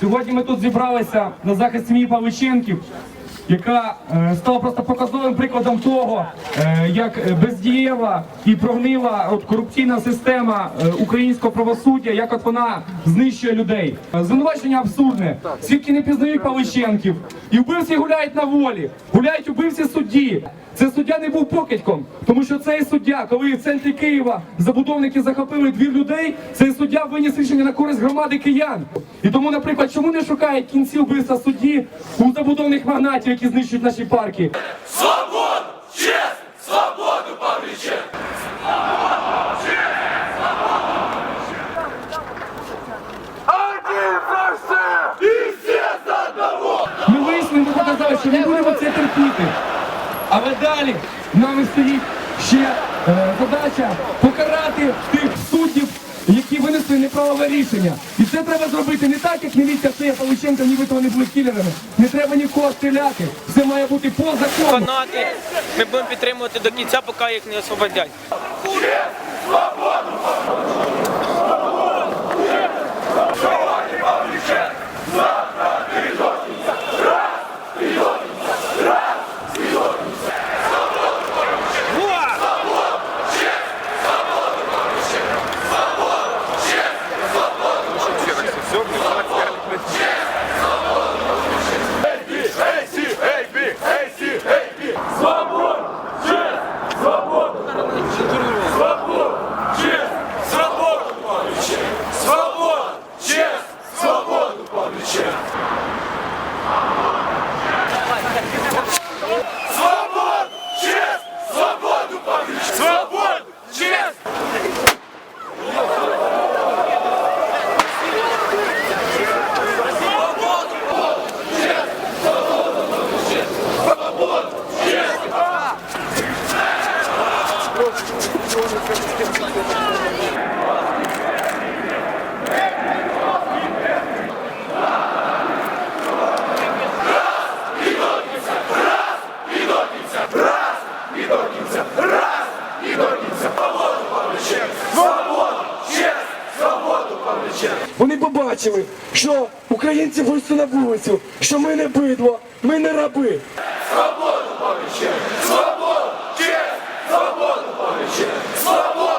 Сьогодні ми тут зібралися на захист сім'ї Павличенків, яка е, стала просто показовим прикладом того, е, як е, бездієва і прогнила от, корупційна система українського правосуддя, як от вона знищує людей. Звинувачення абсурдне. Свідки не пізнають Павличенків. І вбивці гуляють на волі, гуляють убивці судді. Це суддя не був покидьком, тому що цей суддя, коли в центрі Києва забудовники захопили двір людей, цей суддя виніс рішення на користь громади киян. І тому, наприклад, чому не шукають кінці вбивства судді у забудовних магнатів, які знищують наші парки? Свободу! Честь! Свободу! Один за всех и все за одного! Ми вийшли, ми показали, що не будемо це терпіти. Але далі нами стоїть ще е, задача покарати тих суддів, винесли неправове рішення. І це треба зробити не так, як міліція це Павличенка, нібито вони були кілерами. Не треба нікого стріляти. Все має бути по закону. фанати. Ми будемо підтримувати до кінця, поки їх не освободять. Свободу, Павличенко! Свободу! Честь! Вони побачили, що українці вийшли на вулицю, що ми не бидло, ми не раби. Свободу, Павличенко! Свободу! Честь! Свободу, Павличенко! Свободу!